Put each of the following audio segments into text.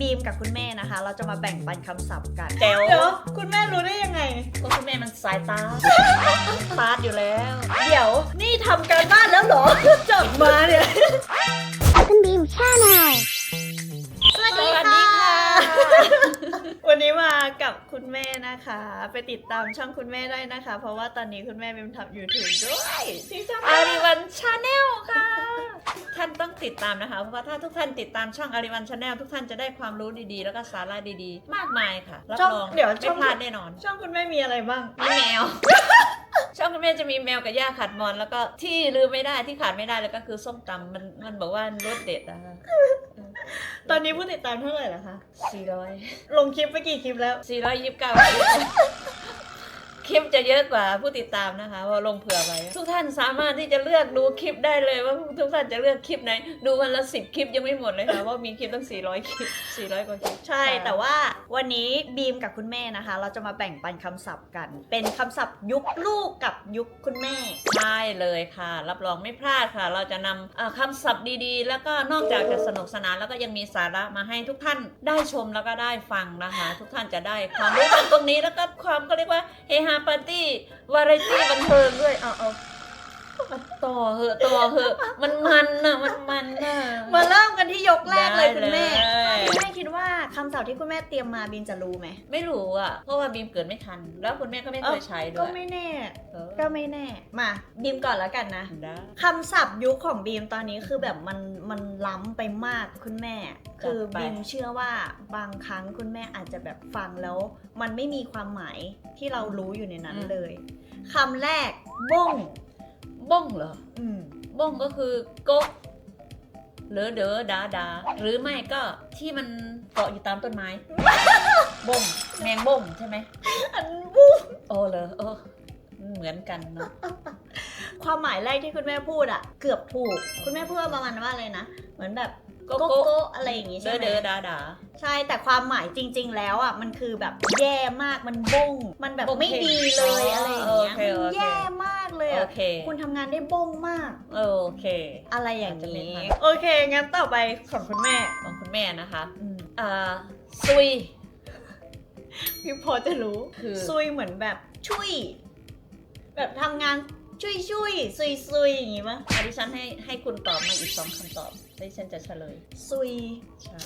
บีมกับคุณแม่นะคะ เราจะมาแบ่งปันคำศัพท์กันแจ๋วเดี๋ยวคุณแม่รู้ได้ยังไง ก็คุณแม่มันสายตาตาดอยู่แล้ว เดี๋ยวนี่ทำการบ้านแล้วเหรอจบมาเนี่ย คุณบีมชาแนล วันนี้มากับคุณแม่นะคะ ไปติดตามช่องคุณแม่ได้นะคะ เพราะว่าตอนนี้คุณแม่บีมทำยูทูบด้วยที่ช่องอาริวันชาแนลค่ะ ท่านต้องติดตามนะคะ เพราะว่าถ้าทุกท่านติดตามช่องอาริวันชาแนลทุกท่านจะได้ความรู้ดีๆ แล้วก็สาระดีๆ มากมายค่ะรับช่องรองเดี๋ยวไม่ช่องพลาดแน่นอน ช่องคุณแม่มีอะไรบ้างมีแมวช่องคุณแม่จะมีแมวกับย่าขัดมอนแล้วก็ที่ลืมไม่ได้ที่ขาดไม่ได้เลยก็คือส้มตำมันมันบอกว่ารสเด็ดนะคะ ตอนนี้ผู้ติดตามเท่าไหร่ละคะ 400 ลงคลิปไปกี่คลิปแล้ว 429 คลิปจะเยอะกว่าผู้ติดตามนะคะเพราะลงเผื่อไว้ ทุกท่านสามารถที่จะเลือกดูคลิปได้เลยว่าทุกท่านจะเลือกคลิปไหน ดูวันละสิบคลิปยังไม่หมดเลยค่ะว่ามีคลิปตั้งสี่ร้อยคลิปสี่ร้อยกว่าคลิป ใช่แต่ว่าวันนี้บีมกับคุณแม่นะคะ เราจะมาแบ่งปันคำศัพท์กัน เป็นคำศัพท์ยุคลูกกับยุคคุณแม่ ใช่เลยค่ะ รับรองไม่พลาดค่ะ เราจะนำเอ่อคำศัพท์ดีๆ แล้วก็นอกจากจะสนุกสนานแล้วก็ยังมีสาระมาให้ทุกท่านได้ชมแล้วก็ได้ฟังนะคะ ทุกท่านจะได้ความรู้กันตรงนี้แล้วก็ความก็เรียกว่าเฮฮาปาร์ตี้ วาไรตี้บันเทิงด้วย เอาเอาเอา ต่อเหอะต่อเหอะ มันมันน่ะมันมันน่ะ มาเริ่มกันที่ยกแรกเลยคุณแม่ได้เลย คุณแม่คิดว่าคำศัพท์ที่คุณแม่เตรียมมาบีมจะรู้ไหมไม่รู้อะ เพราะว่าบีมเกิดไม่ทัน แล้วคุณแม่ก็ไม่เคยใช้ด้ก็วยไม่แน่ เออก็ไม่แน่ มาบีมก่อนแล้วกันนะได้คำศัพท์ยุคของบีมตอนนี้คือแบบมันมันล้ำไปมากคุณแม่ คือบีมเชื่อว่าบางครั้งคุณแม่อาจจะแบบฟังแล้ว มันไม่มีความหมายที่เรารู้อยู่ในนั้นเลยคำแรกบ้ง บ้งเหรอ อืม บ้งก็คือโกะหรือเดอดาดา หรือไม่ก็ที่มันเกาะอยู่ตามต้นไม้ บ้งแมงบ้งใช่ไหม อันบ้งโอ้เลยโอ้เหมือนกันเนาะ ความหมายแรกที่คุณแม่พูดอะเกือบถูก คุณแม่พูดประมาณว่าอะไรนะ เหมือนแบบ โกโกโก้โก้อะไรอย่างงี้เดใช่อไหม เดอดาดา ใช่แต่ความหมายจริง ๆ แล้วอะมันคือแบบแย่มากมันบงมันแบบโอเคไม่ดีเลยอะไรอย่างเงี้ยโอเคมันโอเคแย่มากเลยโออะเคคุณทำงานได้บงมากโอเค อะไรอย่างอาจจะไม่นี้ทัน โอเคงั้นต่อไปของคุณแม่ของคุณแม่นะคะอืมอ่าซุย พี่พอจะรู้คือ ซุยเหมือนแบบชุยแบบทำงาน ชุยชุยซุยซุยอย่างงี้มั้ยอะดิฉันให้ให้คุณตอบมาอีกสองคำตอบดิฉันจะเฉลยซุยใช่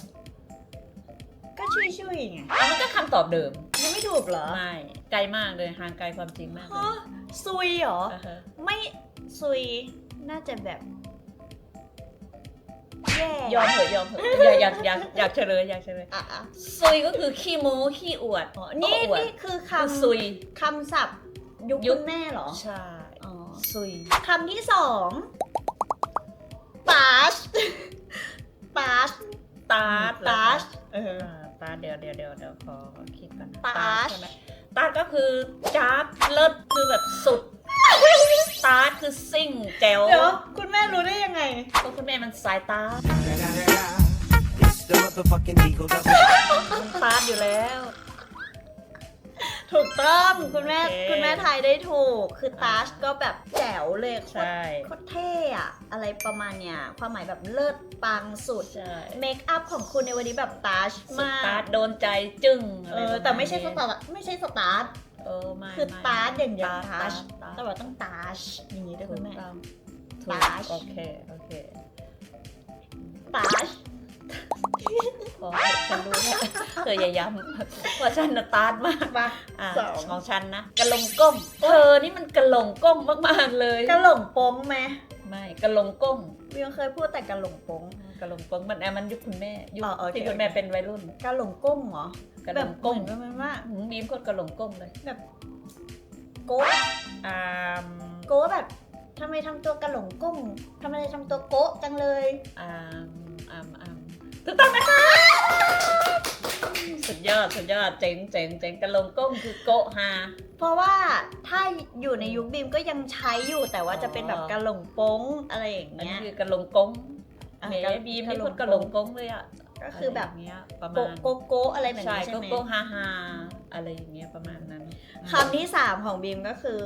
ก็ชุยชุยไงอะมันก็คำตอบเดิมยังไม่ถูกเหรอไม่ไกลมากเลยห่างไกลความจริงมากเลยฮะซุยเหรอ อ่าฮะไม่ซุยน่าจะแบบแย่ยอมเถอะยอมเถอะอยากอยากอยากอยากเฉลยอยากเฉลยอะอะซุยก็คือขี้โม้ขี้อวดอ๋อนี่อวดนี่คือคือคำซุยคำศัพท์ยุคยุคุค ณแม่เหรอ ใช่อ๋อ ซุยคำที่สองปาชปาชตาร์ดเหรอตาคะชเอออ่าตาร์ดเดี๋ยวเดี๋ยวเดี๋ยวเดี๋ยวขอขอคิดก่อนนะตาร์ดใช่ไหมตาร์ดก็คือจ้าบเลิศคือแบบสุด ตาร์ดคือซิ่งแจ๋วเดี๋ยว คุณแม่รู้ได้ยังไง ก็คุณแม่มันสายตาร์ด It's the motherfucking Eagle Double. มันตาร์ดอยู่แล้ว ถูกต้องคุณแม่โอเคคุณแม่ทายได้ถูก คือตาชอ่าก็แบบแจ๋วเลยโคตรใช่โคตรเท่อะอะไรประมาณเนี้ยความหมายแบบเลิศปังสุดใช่เมคอัพของคุณในวันนี้แบบตาชสมากตาร์ทโดนใจจึ้งะเอรอประาณแต่ไม่ใช่สนี้ตาร์ทไม่ใช่สตาร์ท เออไม่คือไม่ตาร์ทอย่างเดียวตาตาร์ชทตาร์ทแต่ว่าต้องตาชอย่างนี้ด้วยถูคุกณแม่ ต้องตาร์ท โอเค โอเค ตาช ขอให้ฉันรู้เนี่ยเธออย่าย้ำว่าฉันน่ะตาร์ทมากมาอะสองของฉันนะกระลงก้มเธอนี่มันกระลงก้มมากๆเลยกระหล่งโป้งไหมไม่กระลงก้มวิวเคยพูดแต่กระหล่งโป้งกระลงก้มมันอะมันยุคคุณแม่ยุคอ๋อโอเคที่คุณแม่เป็นวัยรุ่นกระหล่งก้มเหรอกระแบลบงก้มเหมือนประมาณว่าหืมบีมโคตรกระลงก้มเลยแบบโก้อ่าโก้แบบทำไมทำตัวกระหล่งก้มทำไมทำตัวโก้จังเลยอ่าอ่าอ่าถูกต้องนะคะ สุดยอดสุดยอดเจ๋งเจ๋งเจ๋งกระลงก้มคือโกะฮา เพราะว่าถ้าอยู่ในยุคบีมก็ยังใช้อยู่แต่ว่าจะเป็นแบบกระหล่งโป้งอะไรอย่างอันเงี้นี้ยคือกระลงก้มอะแหมกระบีมนี่พูดกระลงก้มเลยอะก็คือแบบะไรย่างเงี้ยประโกมาณโกโก้อะไรแบบใช่นี้ใช่โกไหมโก้ฮาฮาอะไรอย่างเงี้ยประมาณนั้นคำที่สามของบีมก็คือ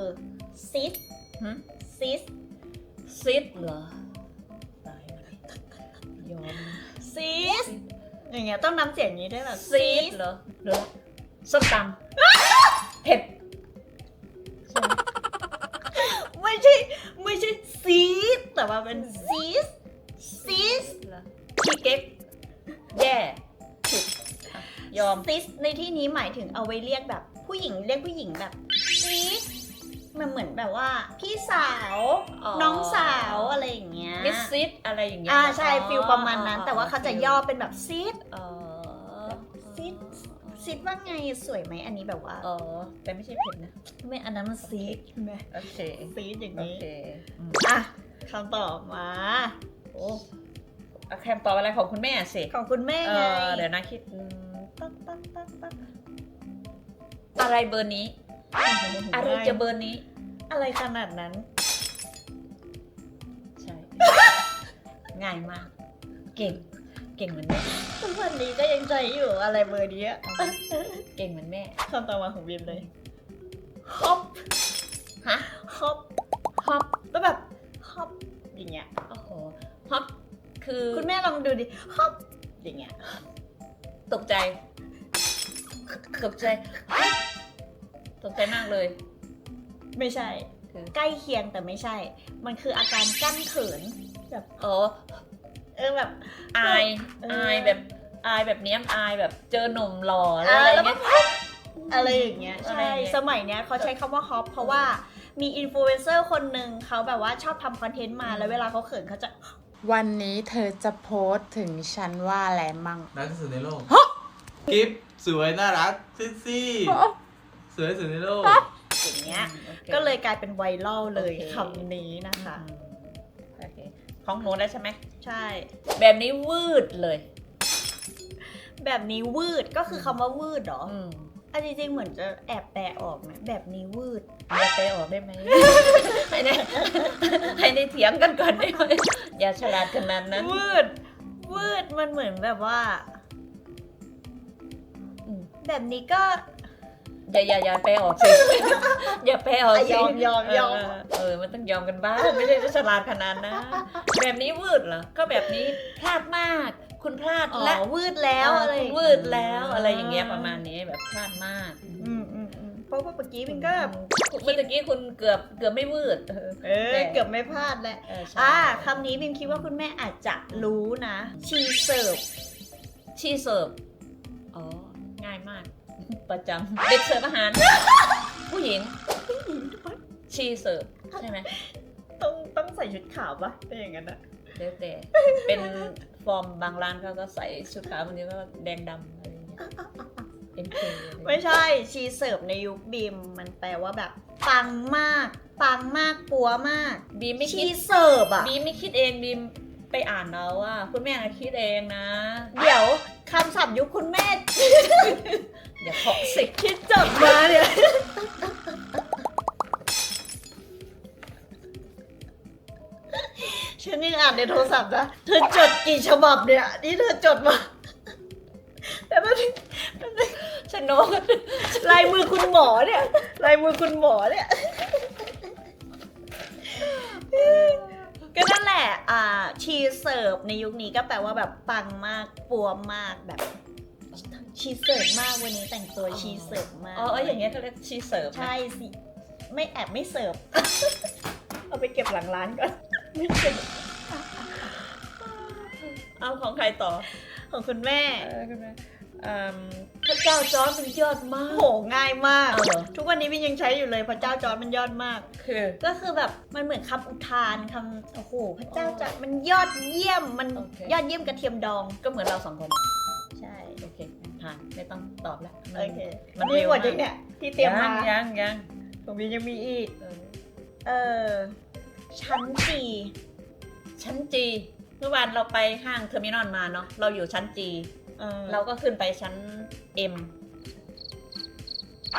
ซิสหึซิสซิดเหรอตายแล้วยอมซิส อย่างเงี้ยต้องน้ำเสียงอย่างนี้ด้วยแบบซีดเหรอหรือส้มตำเผ็ดใช่ไหมไม่ใช่ไม่ใช่ซีดแต่ว่าเป็นซีสซีสเหรอขี้เก๊กแย่ผิดอะยอมซิสในที่นี้หมายถึงเอาไว้เรียกแบบ ผู้หญิงเรียกผู้หญิงแบบซิส มันเหมือนแบบว่า พี่สาวอ๋อ น้องสาวอะไรอย่างเงี้ยมิสซิสอะไรอย่างเงี้ยอ่าเหรใช่ฟิลประมาณนั้น แต่ว่าเขาจะย่อฟิลเป็นแบบซิสอ๋อซิส ซิสว่าไงสวยไหมอันนี้แบบว่าอ๋อแต่ไม่ใช่เผ็ดนะ ไม่อันนั้นมันซีสใช่ไหมโอเค ซีสอย่างโอนี้เคอืมอะคำต่อมาโอ้เอาแคมตอบอะไรของคุณแม่สิของคุณแม่เอไงอเดี๋ยวนะคิดอืมตักตักตักตักอะไรเบอร์นี้ อะไรจะเบอร์นี้ อะไรขนาดนั้น ใช่ ง่ายมาก เก่ง เก่งเหมือนแม่ทุกวันนี้ก็ยังใจอยู่อะไรเบอร์นี้อะเก่งเหมือนแม่คำต่อมาของบีมเลยฮอปฮะฮอปฮอปแล้วแบบฮอปอย่างเงี้ยโอ้โหฮอปคือคุณแม่ลองดูดิฮอปอย่างเงี้ยตกใจ ตกใจ ตกใจมากเลย ไม่ใช่ คือใกล้เคียงแต่ไม่ใช่ มันคืออาการกั้นเขิน แบบอ๋อเออแบบอายเออออายแบบอายแบบเนี้ยมอายแบบเจอหนุ่มหล่ออะไรอ่าอะไรแล้วก็เงี้ย อะไรอย่างเงี้ยอะไรใช่อย่างเงี้ยสมัยเนี้ยเขาใช้คำว่าฮอปเพราะว่ามีอินฟลูเอนเซอร์คนหนึ่งเขาแบบว่าชอบทำคอนเทนต์มาแล้วเวลาเขาเขินเขาจะ วันนี้เธอจะโพสต์ถึงฉันว่าอะไรมั่งรักที่สุดในโลกกิฟสวยน่ารักเซ็กซี่ สวยที่สุดในโลก อย่างเงี้ยโอคก็เลยกลายเป็นไวรัลเลยโอเค คำนี้นะคะอืมโอเคของหนูได้ใช่ไหม ใช่ แบบนี้วืดเลย แบบนี้วืดก็คือคำว่าวืดเหรออืมอันจริงๆเหมือนจะแอบแปลออกนะแบบนี้วืด อย่าไปออกได้ไหม ให้ได้ให้ได้เถียงกันก่อนได้ไหมอย่าฉลาดขนาดนั้น วืด วืดมันเหมือนแบบว่า อืม แบบนี้ก็ อย่าอย่าอย่าไปออกสิ อย่าไปออกสิยอมยอมยอมเเออ มันต้องยอมกันบ้าง ไม่ใช่จะฉลาดขนาดนะ แบบนี้วืดเหรอ ก็แบบนี้พลาดมาก คุณพลาดอ๋อและวืดแล้วอะไรคุณวืดแล้วอะไรอย่างเงี้ยประมาณนี้แบบพลาดมาก อืมอืมอืมเพราะว่าเมื่อกี้มันก็ เมื่อกี้คุณเกือบเกือบไม่วืด เออเออ เกือบไม่พลาดแหละเออใช่อ่าคำนี้บิมคิดว่าคุณแม่อาจจะรู้นะ ชีเสิร์ฟ ชีเสิร์ฟ อ๋อ ง่ายมาก ประจำเด็กเสิร์ฟอาหาร ผู้หญิง ชีเสิร์ฟใช่ไหมต้องต้องใส่ชุดขาวปะเป็นอย่างนั้นนะเดี๋ยวแต่เป็นฟอร์มบางร้านเขาก็ใส่ชุดขาวบางทีก็แดงดำอะไรอย่างเงี้ยเอ็มเคไม่ใช่ ชีเสิร์ฟในยุคบีมมันแปลว่าแบบ ปังมาก ปังมากปัวมาก บีมไม่ชีคิดเสิร์ฟอะบีมไม่คิดเองบีมไปอ่านเอาว่า คุณแม่น่ะคิดเองนะ เดี๋ยวคำศัพท์ยุคคุณแม่ อย่าเคาะสิคิดจดมาเนี่ยฉันยังอ่านในโทรศัพท์นะเธอจดกี่ฉบับเนี่ยนี่เธอจดมาแต่มันฉันโน้ตลายมือคุณหมอเนี่ยลายมือคุณหมอเนี่ยก็นั่นแหละ อ่า ชีเสิร์ฟในยุคนี้ก็แปลว่าแบบปังมากปัวมากแบบ ชีเสิร์ฟมากวันนี้แต่งตัวชีเสิร์ฟมากอ๋อเอออย่างเงี้ยเขาเรียกชีเสิร์ฟนะใช่สิไม่แอบไม่เสิร์ฟ เอาไปเก็บหลังร้านก่อนไม่เสิร์ฟเอาของใครต่อของคุณแม่เออคุณแม่อืมพระเจ้าจอร์จมันยอดมาโอ้กโหง่ายมากเอาเหรอทุกวันนี้วินยังใช้อยู่เลยพระเจ้าจอร์จมันยอดมาก คือ ก็คือแบบมันเหมือนคำอุทานคำโอ้โหพระเจ้าจอร์จมันยอดเยี่ยมมันโอเคยอดเยี่ยมกระเทียมดองก็เหมือนเราสองคน ใช่ โอเค ผ่านไม่ต้องตอบแล้วมันโอเคมันนี่เร็วหมดมากยังเนี่ยที่เตรียมมายังยังยังของวินยังมีอีกเออเออ ชั้นจี ชั้นจี เมื่อวานเราไปห้างเทอร์มินอลมาเนาะ เราอยู่ชั้นจีเออเราก็ขึ้นไปชั้น M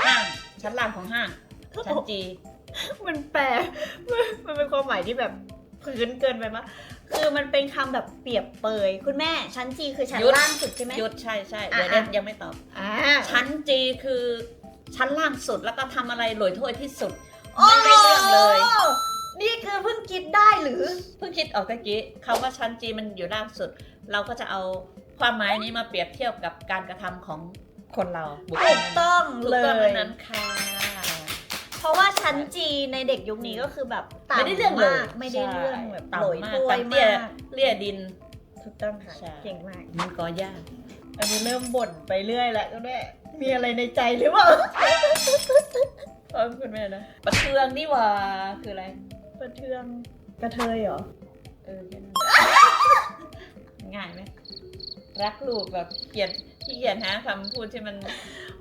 ห้าง ชั้นล่างของห้าง ชั้นจี มันแปลมันมันเป็นความหมายที่แบบพื้นเกินไปมาก คือมันเป็นคำแบบเปรียบเปย คุณแม่ชั้นจีคือชั้นหยุดล่างสุดใช่ไหมหยุดใช่ใช่อะเดี๋ยวเดี๋ยวอะยังไม่ตอบ อ่า ชั้นจีคือชั้นล่างสุดแล้วก็ทำอะไรหลอยถ้วยที่สุดโอ้ไม่ได้เรื่องเลยนี่คือเพิ่งคิดได้หรือ เพิ่งคิดออกตะกี้คำว่าชั้นจีมันอยู่ล่างสุด เราก็จะเอาความหมายนี้มาเปรียบเทียบกับการกระทำของคนเราบุคคถูลกนั้นต้องถูกเลต้องยนั้นค่ะเพราะว่า ชั้นจีในเด็กยุคนี้ก็คือแบบต่ำไม่ได้เรื่องเลยมากไม่ได้เรื่องแบบต่ำโหลยมากถ้วยต่ำเตี้ยมากเลี่ยดิน ถูกต้องค่ะใช่ เก่งมาก มันก็ยากอันนี้เริ่มบ่นไปเรื่อยแล้วก็ได้มีอะไรในใจหรือเปล่าเออคุณแม่นะ ประเทืองนี่หว่าคืออะไร ประเทืองกระเทยเหรอ เออแค่นั้น ง่ายไหมรักลูกแบบเกลียด ที่เกียจหาคำพูดที่มัน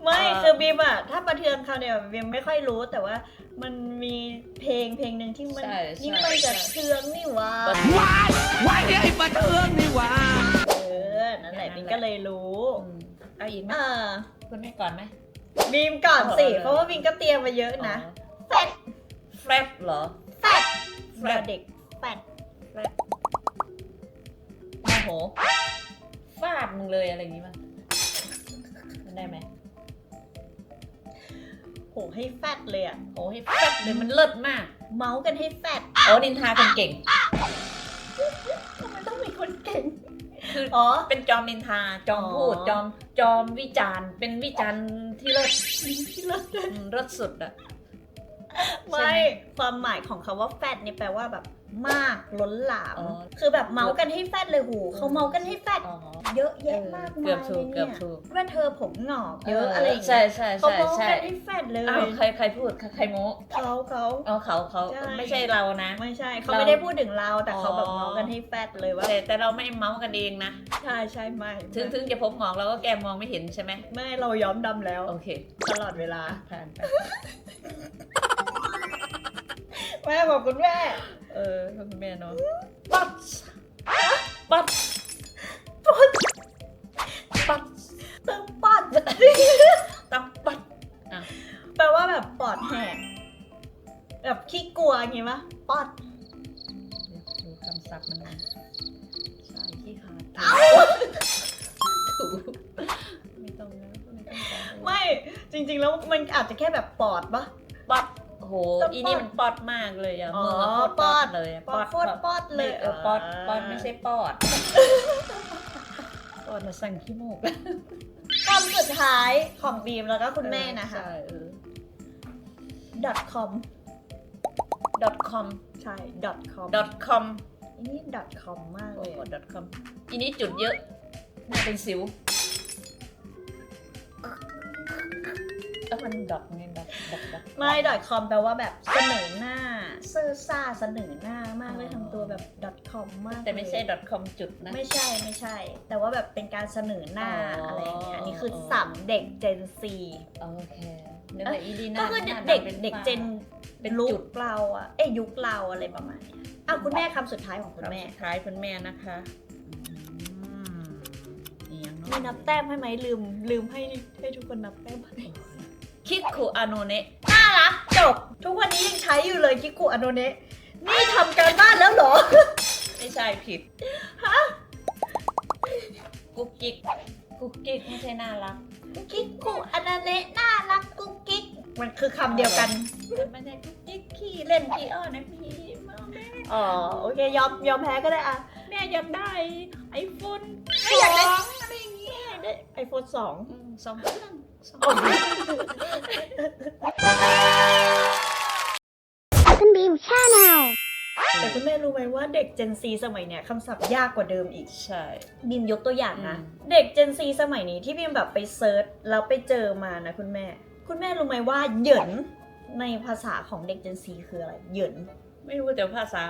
ไม่เอ่อ คือบีมอะถ้าประเทืองเขาเนี่ยบีมไม่ค่อยรู้แต่ว่ามันมีเพลงเพลงหนึ่งที่มันใช่ใช่ นี่มันจะเทืองนี่หว่าว้ายว้ายเนี่ยไอ้ปลาเทืองนี่หว่าเออนั่นแหละบีมก็เลยรู้อืมเอาอีกไหมเออคุณแม่ก่อนไหม บีมก่อนสิเออเพราะว่าบีมก็เตรียมมาเยอะนะแฟดแฟดเหรอ แฟดแฟดเด็กแฟดแฟดโมโหฟาดมึงเลยอะไรอย่างงี้มั้ยมัน ได้ไหมโหให้แฟดเลยอะโอ้ให้แฟดเลยมันเลิศมาก เมาส์กันให้แฟดโอ้นินทาคนเก่งทำไมต้องมีคนเก่งคืออ๋อ เป็นจอมนินทาจอมพูดอ๋อจอมจอมวิจารณ์ เป็นวิจารณ์ที่เลิศที่เลิศอืมเลิศสุดอะใช่ไม่ไหมความหมายของคาว่าแฟดเนี่ยแปลว่าแบบ มากล้นหลาม อ๋อ คือแบบเมาส์กันให้แฟดเลยหูเขาเมาส์กันให้แฟดอ๋อ เยอะแยะมากเกืมาอบยถูเลกยเกืเนี่อบยถูก ว่าเธอผมหงอกเยอะอะไรอย่างใช่เงี้ยใช่เขาใช่เมาส์ใช่กันให้แฟดเลยอ้าวใครใครพูดใครโม้เขาเขา อ๋อเขาเขาใช่ ไม่ใช่เรานะ ไม่ใช่เขาเราไม่ได้พูดถึงเราแต่เขาแบบอ๋อเมาส์กันให้แฟดเลยว่าแต่แต่เราไม่เมาส์กันเองนะ ใช่ใช่ไม่ถึงถึงจะผมหงอกเราก็แกมองไม่เห็นใช่ไหมไม่เราย้อมดำแล้ว โอเค ตลอดเวลาผ่านไป แม่บอกคุณแม่ เออคุณแม่เนาะปัดปัดปัดตึงปอดตังปัดแปลว่าแบบปอดแหกแบบขี้กลัวอย่างงี้ปะปอดดูคำศัพท์มันนะใช่ที่ขาดถูกไม่ต้องนะไม่จริง ๆ แล้วมันอาจจะแค่แบบปอดปะ ป๊อดโอ้โหต้องอีนี่ป๊อดมันป๊อดมากเลยอะอ๋อมือโคตรป๊ป๊ออดดเลยอะปอดโคตรปอดเลยเออป๊อดอ่าป๊อดไม่ใช่ปอดปอดมาสั่งขี้มูกคำสุดท้ายของบีมแล้วก็คุณแม่นะคะ ใช่เออ .com .com ใช่ .com .com อันนี้ .com มากโอ้เลยโห .com อีนี้จุดเยอะน่าเป็นสิวแล้วมันดอทไง ไม่ .com แปลว่าแบบเสนอหน้าเซ่อซ่าเสนอหน้ามากเลยทำตัวแบบ .com มากแต่ไม่ใช่เลย .com จุดนะ ไม่ใช่ไม่ใช่ แต่ว่าแบบเป็นการเสนอหน้าอ๋อออะไรอย่างเงี้ยอันนี้คือสับเด็ก Gen Z โอเคนึกว่าอีดีน่าก็คือน่าเด็กเป็นเด็กฝ้าเจนเป็นลุจุกดเราอะเอ้ยยุคเราอะไรประมาณเนี้ยอะคุณแม่คำสุดท้ายของคุณแม่สุดท้ายคุณแม่นะคะอืมอีหยังมีเนาะนับแต้มให้ไหมลืมลืมให้ให้ทุกคนนับแต้มให้ คิกคุอาโนเนะน่ารักจบ ทุกวันนี้ยังใช้อยู่เลยคิคุอโนเนะนี่ทำการบ้านแล้วเหรอ ไม่ใช่ผิด ฮะ กุ๊กกิ๊กกุ๊กกิ๊กไม่ใช่น่ารัก คิคุอโนเนะน่ารักกุ๊กกิ๊กมันคือคำเดียวกันไม่ใช่กุ๊กกิ๊กขี้เล่นขี้อ้อนนะพี่มาแม่อ๋อโอเคยอมยอมแพ้ก็ได้อะแม่อยากได้ไอโฟนไม่อยากได้อะไรอย่างเงี้ยได้ไอโฟนสองสองเครื่องสอง คุณแม่รู้ไหมว่าเด็ก Gen Z สมัยเนี้ยคำศัพท์ยากกว่าเดิมอีก ใช่ บิมยกตัวอย่างนะอืมเด็ก Gen Z สมัยนี้ที่บิมแบบไปเซิร์ชแล้วไปเจอมานะคุณแม่ คุณแม่รู้ไหมว่าเหยินในภาษาของเด็ก Gen Z คืออะไรเหยินไม่รู้แต่ภาษา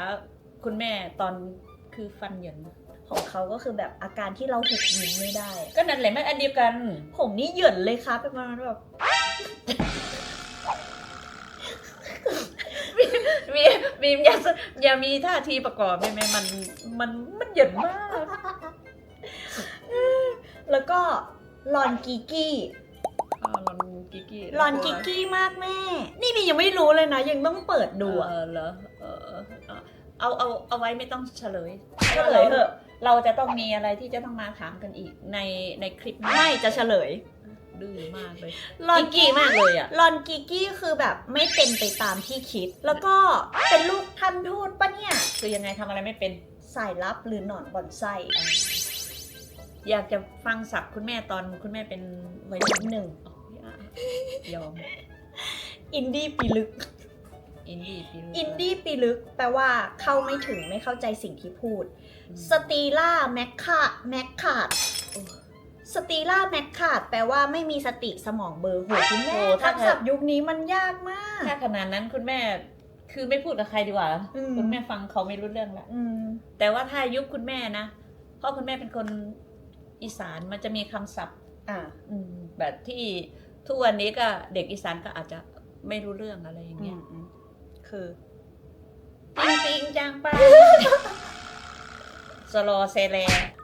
คุณแม่ตอนคือฟันเหยินของเขาก็คือแบบอาการที่เราหุบยิ้มไม่ได้อะก็นั่นแหละไม่อันเดียวกัน ผมนี่เหยินเลยครับเป็นประมาณแบบ มีมีอย่าอย่ามีท่าทีประกอบได้ไหมมันมันมันเหยินมาก แล้วก็ลอนกิกี้อ่าลอนกิกกี้ลอนกิกี้มากแม่ นี่บิมยังไม่รู้เลยนะ ยังต้องเปิดดูอะเออเหรอเออเอาเอาเอาไว้ไม่ต้องเฉลยเฉลยเถอะ เราจะต้องมีอะไรที่จะต้องมาถามกันอีกในในคลิปหน้าไม่จะเฉลย ดื้อมากเลยลอนกิกกี้มากเลยอะลอนกิกี้คือแบบไม่เป็นไปตามที่คิด แล้วก็เป็นลูกท่านทูตปะเนี่ยคือยังไงทำอะไรไม่เป็น สายลับหรือหนอนบอนไส้อยากจะฟังศัพท์คุณแม่ตอนคุณแม่เป็นวัยรุ่นหนึ่งอ๋อยอมอินดี้ปีลึก อินดี้ปีลึกอินดี้ปีลึกแปลว่าเข้าไม่ถึงไม่เข้าใจสิ่งที่พูด สตีล่าแมคคาแมคคาด สตีล่าแมคคาดแปลว่าไม่มีสติสมองเบลอร์โหคุณแม่ทักษะยุคนี้มันยากมาก ถ้าขนาดนั้นคุณแม่คือไม่พูดกับใครดีกว่าอืมคุณแม่ฟังเขาไม่รู้เรื่องละอืมแต่ว่าถ้ายุคคุณแม่นะเพราะคุณแม่เป็นคนอีสานมันจะมีคำศัพท์ อ่าอืมแบบที่ทุกวันนี้ก็เด็กอีสานก็อาจจะไม่รู้เรื่องอะไรอย่างอืเงี้ยมอืมคือปิงปิงจางปาสโลเซเล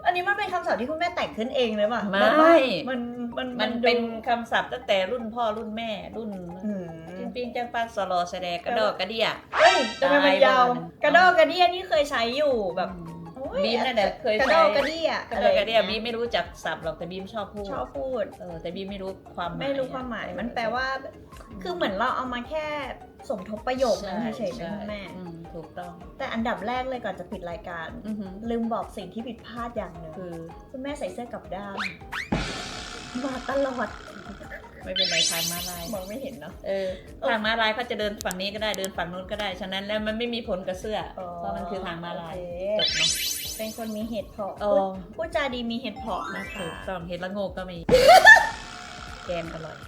อันนี้มันเป็นคำศัพท์ที่คุณแม่แต่งขึ้นเองเลยป่ะไม่แบบว่ามันมันมันเป็นคำศัพท์ตั้งแต่รุ่นพ่อรุ่นแม่รุ่นอืมปิงปิงจางปาสโลเซเลกระดอกกระเดีย เฮ้ยทำไมมันยาวตายแล้วกระดอกกระเดียนี่เคยใช้อยู่แบบโอ้ย บีมนั่นแหละเคยกระใช้ดอกกระเดียกระดอกกระเดียอไอางบีงี้มไม่รู้จักศัพท์หรอกแต่บีมชอบพูดชอบพูด เออแต่บีมไม่รู้ความหมาย ไม่รู้ความหมายมันแปลว่า คือเหมือนเราเอามาแค่สมทบประโยคนั้นใช่เฉยๆนะคุณแม่ อืมถูกต้องแต่อันดับแรกเลยก่อนจะปิดรายการ อือหือลืมบอกสิ่งที่ผิดพลาดอย่างหนึ่งคือคุณแม่ใส่เสื้อกลับด้านมาตลอดไม่เป็นไรทางมาลายมองไม่เห็นเนาะ เออทางมาลายเขาจะเดินฝั่งนี้ก็ได้เดินฝั่งนู้นก็ได้ ฉะนั้นแล้วมันไม่มีผลกับเสื้อออ๋อเพราะมันคือทางมาลายโอเค จบเนาะ เป็นคนมีเหตุผลอ๋อพูดพูดจาดีมีเหตุผลนะคะ ถูกต้องเห็ดละโงกก็มี แกงอร่อย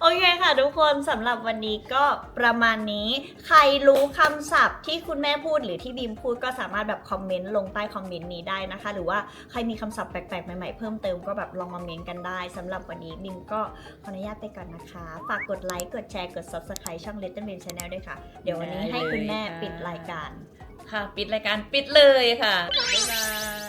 โอเคค่ะทุกคนสำหรับวันนี้ก็ประมาณนี้ ใครรู้คำศัพท์ที่คุณแม่พูดหรือที่บีมพูดก็สามารถแบบคอมเมนต์ลงใต้คอมเมนต์นี้ได้นะคะ หรือว่าใครมีคำศัพท์แปลกๆ ใหม่ๆ เพิ่มเติมก็แบบลองมาเมนต์กันได้สำหรับวันนี้บีมก็ขออนุญาตไปก่อนนะคะ ฝากกดไลค์กดแชร์กด subscribe ช่อง Little Beam Channel ด้วยค่ะ เดี๋ยววันนี้ให้คุณแม่ปิดรายการ ค่ะ ปิดรายการปิดเลยค่ะบ๊ายบาย